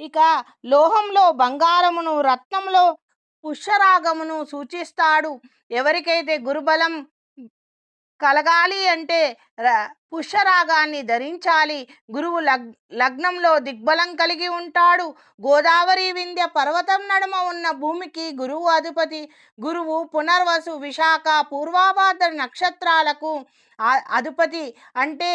ఇక లోహంలో బంగారమును రత్నంలో పుష్యరాగమును సూచిస్తాడు. ఎవరికైతే గురుబలం కలగాలి అంటే పుష్యరాగాన్ని ధరించాలి. గురువు లగ్ లగ్నంలో దిగ్బలం కలిగి ఉంటాడు. గోదావరి వింధ్య పర్వతం నడుమ ఉన్న భూమికి గురువు అధిపతి. గురువు పునర్వసు విశాఖ పూర్వాభాద్ర నక్షత్రాలకు అధిపతి. అంటే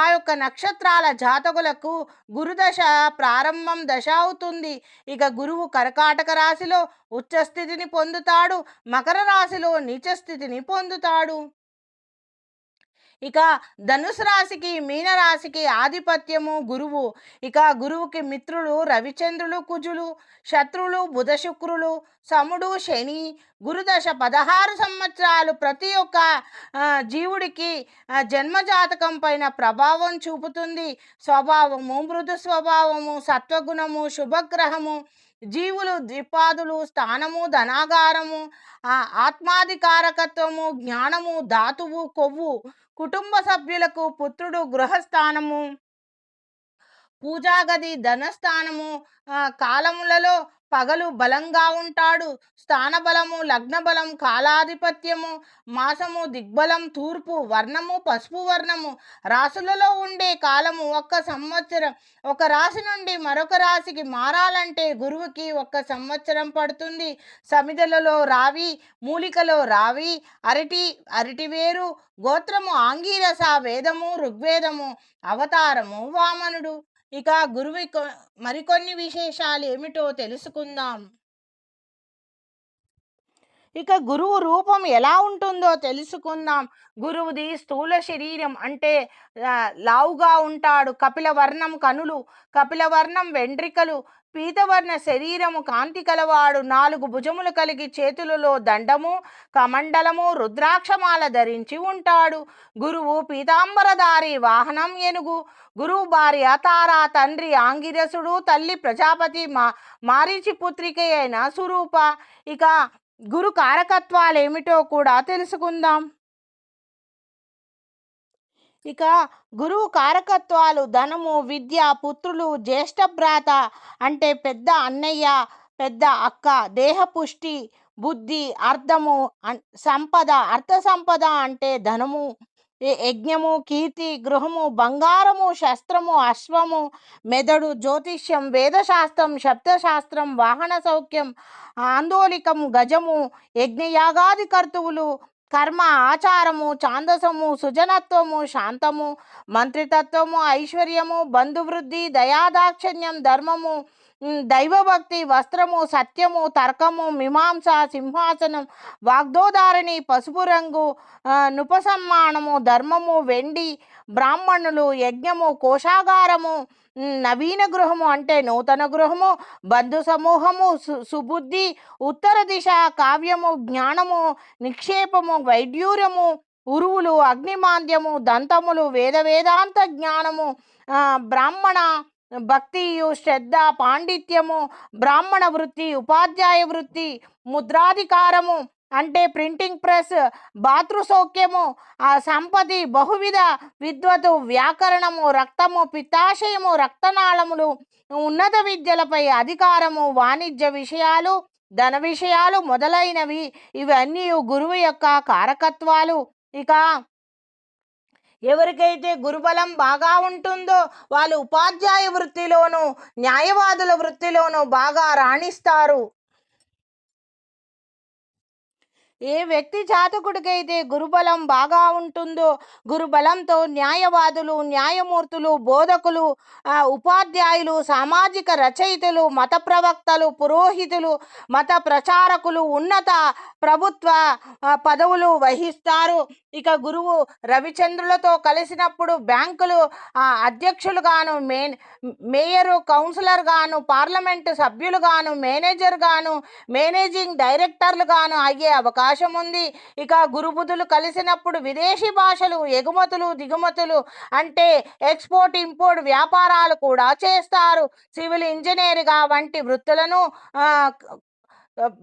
ఆ యొక్క నక్షత్రాల జాతకులకు గురుదశ ప్రారంభం దశ అవుతుంది. ఇక గురువు కర్కాటక రాశిలో ఉచ్చస్థితిని పొందుతాడు. మకర రాశిలో నీచస్థితిని పొందుతాడు. ఇక ధనుసు రాశికి మీనరాశికి ఆధిపత్యము గురువు. ఇక గురువుకి మిత్రులు రవిచంద్రులు కుజులు శత్రులు బుధ శుక్రులు సముడు శని గురుదశ పదహారు సంవత్సరాలు ప్రతి ఒక్క జీవుడికి జన్మజాతకం పైన ప్రభావం చూపుతుంది. స్వభావము మృదు స్వభావము సత్వగుణము శుభగ్రహము జీవులు ద్విపాదులు స్థానము ధనాగారము ఆత్మాధికారకత్వము జ్ఞానము ధాతువు కొవ్వు కుటుంబ సభ్యులకు పుత్రుడు గృహస్థానము పూజాగది ధనస్థానము కాలములలో పగలు బలంగా ఉంటాడు. స్థానబలము లగ్నబలం లగ్న బలం కాలాధిపత్యము మాసము దిగ్బలం తూర్పు వర్ణము పసుపు వర్ణము. రాసులలో ఉండే కాలము ఒక్క సంవత్సరం. ఒక రాశి నుండి మరొక రాశికి మారాలంటే గురువుకి ఒక్క సంవత్సరం పడుతుంది. సమిధలలో రావి మూలికలో రావి అరటి అరటి వేరు గోత్రము ఆంగీరస వేదము ఋగ్వేదము అవతారము వామనుడు. ఇక గురువు కొ- మరికొన్ని విశేషాలు ఏమిటో తెలుసుకుందాం. ఇక గురువు రూపం ఎలా ఉంటుందో తెలుసుకుందాం. గురువుది స్థూల శరీరం అంటే లావుగా ఉంటాడు. కపిలవర్ణం కనులు కపిలవర్ణం వెండ్రికలు వెంట్రికలు పీతవర్ణ శరీరము కాంతి కలవాడు. నాలుగు భుజములు కలిగి చేతులలో దండము కమండలము రుద్రాక్షమాల ధరించి ఉంటాడు. గురువు పీతాంబరధారి వాహనం ఏనుగు. గురువు భార్య తారా తండ్రి ఆంగిరసుడు తల్లి ప్రజాపతి మా మారీచి పుత్రిక అయిన సురూప. ఇక గురు కారకత్వాలు ఏమిటో కూడా తెలుసుకుందాం. ఇక గురువు కారకత్వాలు ధనము విద్య పుత్రులు జ్యేష్ఠ భ్రాత అంటే పెద్ద అన్నయ్య పెద్ద అక్క దేహపుష్టి బుద్ధి అర్థము అన్- సంపద అర్థ సంపద అంటే ధనము. యజ్ఞము కీర్తి గృహము బంగారము శస్త్రము అశ్వము మెదడు జ్యోతిష్యం వేదశాస్త్రం శబ్దశాస్త్రం వాహన సౌఖ్యం ఆందోళికం గజము యజ్ఞయాగాది కర్తువులు కర్మ ఆచారము ఛాందసము సుజనత్వము శాంతము మంత్రితత్వము ఐశ్వర్యము బంధువృద్ధి దయాదాక్షిణ్యం ధర్మము దైవభక్తి వస్త్రము సత్యము తర్కము మీమాంస సింహాసనం వాగ్దోదారిణి పసుపు రంగు నుపసమ్మానము ధర్మము వెండి బ్రాహ్మణులు యజ్ఞము కోశాగారము నవీన గృహము అంటే నూతన గృహము బంధు సమూహము సు- సుబుద్ధి ఉత్తర దిశ కావ్యము జ్ఞానము నిక్షేపము వైడ్యూరము ఉరువులు అగ్నిమాంద్యము దంతములు వేద వేదాంత జ్ఞానము బ్రాహ్మణ భక్తియు శ్రద్ధ పాండిత్యము బ్రాహ్మణ వృత్తి ఉపాధ్యాయ వృత్తి ముద్రాధికారము అంటే ప్రింటింగ్ ప్రెస్ భాతృసౌఖ్యము ఆ సంపతి బహువిధ విద్వతు వ్యాకరణము రక్తము పిత్తాశయము రక్తనాళములు ఉన్నత విద్యలపై అధికారము వాణిజ్య విషయాలు ధన విషయాలు మొదలైనవి. ఇవన్నీ గురువు యొక్క కారకత్వాలు. ఇక ఎవరికైతే గురుబలం బాగా ఉంటుందో వాళ్ళు ఉపాధ్యాయ వృత్తిలోనూ న్యాయవాదుల వృత్తిలోనూ బాగా రాణిస్తారు. ఏ వ్యక్తి జాతకుడికైతే గురుబలం బాగా ఉంటుందో గురుబలంతో న్యాయవాదులు న్యాయమూర్తులు బోధకులు ఉపాధ్యాయులు సామాజిక రచయితలు మత ప్రవక్తలు పురోహితులు మత ప్రచారకులు ఉన్నత ప్రభుత్వ పదవులు వహిస్తారు. ఇక గురువు రవిచంద్రులతో కలిసినప్పుడు బ్యాంకులు అధ్యక్షులుగాను మే మేయరు కౌన్సిలర్ గాను పార్లమెంటు సభ్యులుగాను మేనేజర్ గాను మేనేజింగ్ డైరెక్టర్లు గాను అయ్యే అవకాశం ఉంది ఇక గురుబుధులు కలిసినప్పుడు విదేశీ భాషలు ఎగుమతులు దిగుమతులు అంటే ఎక్స్పోర్ట్ ఇంపోర్ట్ వ్యాపారాలు కూడా చేస్తారు. సివిల్ ఇంజనీర్గా వంటి వృత్తులను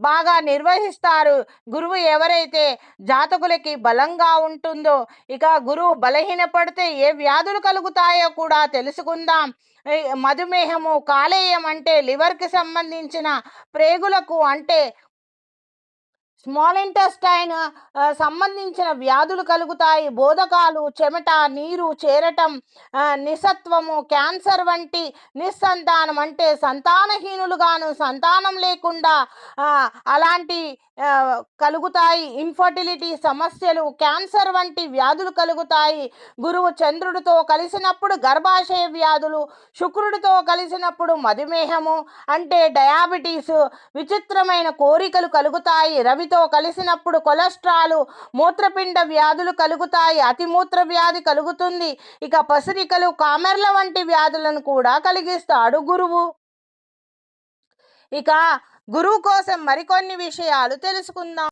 బాగా నిర్వహిస్తారు. గురువు ఎవరైతే జాతకులకి బలంగా ఉంటుందో ఇక గురువు బలహీనపడితే ఏ వ్యాధులు కలుగుతాయో కూడా తెలుసుకుందాం. మధుమేహము కాలేయం అంటే లివర్కి సంబంధించిన ప్రేగులకు అంటే స్మాల్ ఇంటెస్టైన్ సంబంధించిన వ్యాధులు కలుగుతాయి. బోధకాలు చెమట నీరు చేరటం నిసత్వము క్యాన్సర్ వంటి నిస్సంతానం అంటే సంతానహీనులుగాను సంతానం లేకుండా అలాంటి కలుగుతాయి. ఇన్ఫర్టిలిటీ సమస్యలు క్యాన్సర్ వంటి వ్యాధులు కలుగుతాయి. గురువు చంద్రుడితో కలిసినప్పుడు గర్భాశయ వ్యాధులు శుక్రుడితో కలిసినప్పుడు మధుమేహము అంటే డయాబెటీస్ విచిత్రమైన కోరికలు కలుగుతాయి. రవితో కలిసినప్పుడు కొలెస్ట్రాల్ మూత్రపిండ వ్యాధులు కలుగుతాయి. అతిమూత్ర వ్యాధి కలుగుతుంది. ఇక పసిరికలు కామెర్ల వంటి వ్యాధులను కూడా కలిగిస్తాడు గురువు. ఇక గురువు కోసం మరికొన్ని విషయాలు తెలుసుకుందాం.